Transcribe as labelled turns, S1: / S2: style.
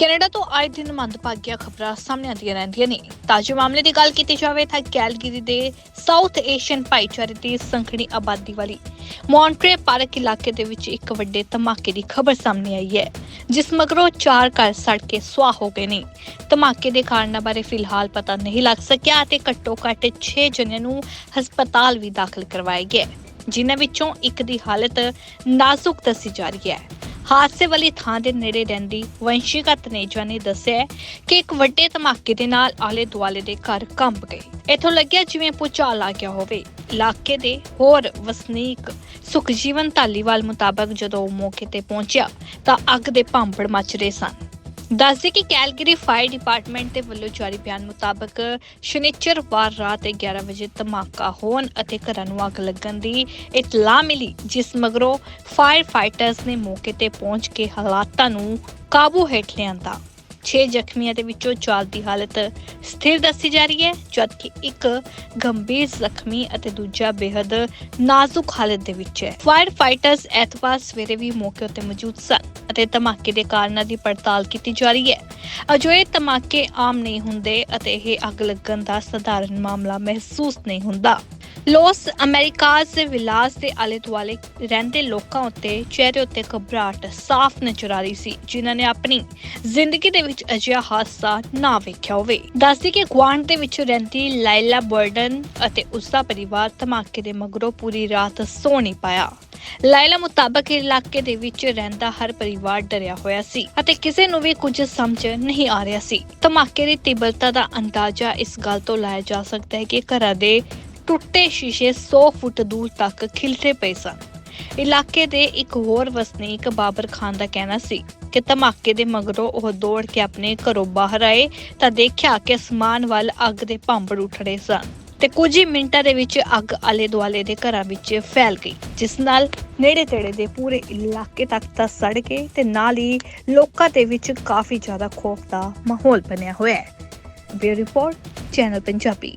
S1: Canada ਤੋਂ ਆਏ ਦਿਨ ਮੰਦਭਾਗੀਆਂ ਖਬਰਾਂ ਸਾਹਮਣੇ ਆਉਂਦੀਆਂ ਰਹਿੰਦੀਆਂ ਨੇ। ਤਾਜ਼ੇ ਮਾਮਲੇ ਦੀ ਗੱਲ ਕੀਤੀ ਜਾਵੇ ਤਾਂ ਕੈਲਗਰੀ ਦੇ ਸਾਊਥ ਏਸ਼ੀਅਨ ਭਾਈਚਾਰੇ ਦੀ ਸੰਘਣੀ ਆਬਾਦੀ ਵਾਲੀ ਮੌਂਟਰੇ ਪਾਰਕ ਇਲਾਕੇ ਦੇ ਵਿੱਚ ਇੱਕ ਵੱਡੇ ਧਮਾਕੇ ਦੀ ਖਬਰ ਸਾਹਮਣੇ ਆਈ ਹੈ, ਜਿਸ ਮਗਰੋਂ ਚਾਰ ਘਰ ਸੜ ਕੇ ਸੁਆਹ ਹੋ ਗਏ ਨੇ। ਧਮਾਕੇ ਦੇ ਕਾਰਨਾਂ ਬਾਰੇ ਫਿਲਹਾਲ ਪਤਾ ਨਹੀਂ ਲੱਗ ਸਕਿਆ ਅਤੇ ਘੱਟੋ ਘੱਟ 6 ਜਣਿਆਂ ਨੂੰ ਹਸਪਤਾਲ ਵੀ ਦਾਖਲ ਕਰਵਾਇਆ ਗਿਆ ਜਿਨ੍ਹਾਂ ਵਿੱਚੋਂ ਇੱਕ ਦੀ ਹਾਲਤ ਨਾਜ਼ੁਕ ਦੱਸੀ ਜਾ ਰਹੀ ਹੈ। ਹਾਦਸੇ ਵਾਲੀ ਥਾਂ ਦੇ ਨੇੜੇ ਰਹਿੰਦੀ ਵੰਸ਼ਿਕਾ ਤਨੇਜਾ ਨੇ ਦੱਸਿਆ ਕਿ ਇੱਕ ਵੱਡੇ ਧਮਾਕੇ ਦੇ ਨਾਲ ਆਲੇ ਦੁਆਲੇ ਦੇ ਘਰ ਕੰਬ ਗਏ। ਇਥੋਂ ਲੱਗਿਆ ਜਿਵੇਂ ਭੂਚਾਲ ਆ ਗਿਆ ਹੋਵੇ। ਇਲਾਕੇ ਦੇ ਹੋਰ ਵਸਨੀਕ ਸੁਖਜੀਵਨ ਧਾਲੀਵਾਲ ਮੁਤਾਬਕ ਜਦੋਂ ਉਹ ਮੌਕੇ ਤੇ ਪਹੁੰਚਿਆ ਤਾਂ ਅੱਗ ਦੇ ਭਾਂਪੜ ਮੱਚ ਰਹੇ ਸਨ। ਦੱਸਦੇ ਕਿ ਕੈਲਗਰੀ ਫਾਇਰ ਡਿਪਾਰਟਮੈਂਟ ਦੇ ਵੱਲੋਂ ਜਾਰੀ ਬਿਆਨ ਮੁਤਾਬਕ ਸ਼ਨੀਚਰ ਵਾਰ ਰਾਤ 11 ਵਜੇ ਧਮਾਕਾ ਹੋਣ ਅਤੇ ਘਰਾਂ ਨੂੰ ਅੱਗ ਲੱਗਣ ਦੀ ਇਤਲਾਹ ਮਿਲੀ, ਜਿਸ ਮਗਰੋਂ ਫਾਇਰ ਫਾਈਟਰਸ ਨੇ ਮੌਕੇ ਤੇ ਪਹੁੰਚ ਕੇ ਹਾਲਾਤਾਂ ਨੂੰ ਕਾਬੂ ਹੇਠ ਲਿਆਂਦਾ। 6 ਜ਼ਖਮੀਆਂ ਦੇ ਵਿੱਚੋਂ ਚਾਰ ਦੀ ਹਾਲਤ ਸਥਿਰ ਦੱਸੀ ਜਾ ਰਹੀ ਹੈ, ਜਦਕਿ ਇੱਕ ਗੰਭੀਰ ਜ਼ਖਮੀ ਅਤੇ ਦੂਜਾ ਬੇहद ਨਾਜ਼ੁਕ ਹਾਲਤ ਦੇ ਵਿੱਚ ਹੈ। ਫਾਇਰ ਫਾਈਟਰਸ ਐਤਵਾਰ ਸਵੇਰੇ ਵੀ ਮੌਕੇ ਉੱਤੇ ਮੌਜੂਦ ਸਨ। ਅਤੇ ਧਮਾਕੇ ਦੇ ਕਾਰਨਾਂ ਦੀ ਪੜਤਾਲ ਕੀਤੀ ਜਾ ਰਹੀ ਹੈ। ਅਜਿਹੇ ਧਮਾਕੇ ਆਮ ਨਹੀਂ ਹੁੰਦੇ ਅਤੇ ਇਹ ਅੱਗ ਲੱਗਣ ਦਾ ਸਧਾਰਨ ਮਾਮਲਾ ਮਹਿਸੂਸ ਨਹੀਂ ਹੁੰਦਾ। ਲੋਸ ਅਮਰੀਕਾਸ ਦੇ ਵਿਲਾਸ ਦੇ ਆਲੇ ਦੁਆਲੇ ਰਹਿੰਦੇ ਲੋਕਾਂ ਉੱਤੇ, ਚਿਹਰੇ ਉੱਤੇ ਘਬਰਾਹਟ, ਸਾਫ਼ ਨਜ਼ਰ ਆ ਰਹੀ ਸੀ, ਜਿਨ੍ਹਾਂ ਨੇ ਆਪਣੀ ਜ਼ਿੰਦਗੀ ਦੇ ਵਿੱਚ ਅਜਿਹਾ ਹਾਦਸਾ ਨਾ ਵੇਖਿਆ ਹੋਵੇ। ਦੱਸਦੀ ਕਿ ਗੁਆਂਢ ਦੇ ਵਿੱਚ ਰਹਿੰਦੀ ਲਾਇਲਾ ਬਰਡਨ ਅਤੇ ਉਸ ਦਾ ਪਰਿਵਾਰ ਧਮਾਕੇ ਦੇ ਮਗਰੋਂ ਪੂਰੀ ਰਾਤ ਸੌ ਨਹੀਂ ਪਾਇਆ। ਲਾਇਲਾ ਮੁਤਾਬਕ ਇਲਾਕੇ ਦੇ ਵਿੱਚ ਰਹਿੰਦਾ ਹਰ ਪਰਿਵਾਰ ਡਰਿਆ ਹੋਇਆ ਸੀ ਅਤੇ ਕਿਸੇ ਨੂੰ ਵੀ ਕੁਝ ਸਮਝ ਨਹੀਂ ਆ ਰਿਹਾ ਸੀ। ਧਮਾਕੇ ਦੀ ਤੀਬਰਤਾ ਦਾ ਅੰਦਾਜ਼ਾ ਇਸ ਗੱਲ ਤੋਂ ਲਾਇਆ ਜਾ ਸਕਦਾ ਹੈ ਕਿ ਘਰਾਂ ਦੇ ਟੁੱਟੇ ਸ਼ੀਸ਼ੇ 100 ਫੁੱਟ ਦੂਰ ਤੱਕ ਖਿਲਰੇ ਪਏ ਸਨ। ਇਲਾਕੇ ਦੇ ਇੱਕ ਹੋਰ ਵਸਨੀਕ ਬਾਬਰ ਖਾਨ ਦਾ ਕਹਿਣਾ ਸੀ ਕਿ ਧਮਾਕੇ ਦੇ ਮਗਰੋਂ ਉਹ ਦੌੜ ਕੇ ਆਪਣੇ ਘਰੋਂ ਬਾਹਰ ਆਏ ਤਾਂ ਦੇਖਿਆ ਕਿ ਅਸਮਾਨ ਵੱਲ ਅੱਗ ਦੇ ਭਾਂਬੜ ਉੱਠ ਰਹੇ ਸਨ ਤੇ ਕੁਝ ਹੀ ਮਿੰਟਾਂ ਦੇ ਵਿੱਚ ਅੱਗ ਆਲੇ ਦੁਆਲੇ ਦੇ ਘਰਾਂ ਵਿੱਚ ਫੈਲ ਗਈ, ਜਿਸ ਨਾਲ ਨੇੜੇ ਤੇੜੇ ਦੇ ਪੂਰੇ ਇਲਾਕੇ ਤੱਕ ਤਾਂ ਸੜ ਗਏ ਤੇ ਨਾਲ ਹੀ ਲੋਕਾਂ ਦੇ ਵਿੱਚ ਕਾਫੀ ਜ਼ਿਆਦਾ ਖੌਫ ਦਾ ਮਾਹੌਲ ਬਣਿਆ ਹੋਇਆ ਹੈ। Bureau report, channel Punjabi.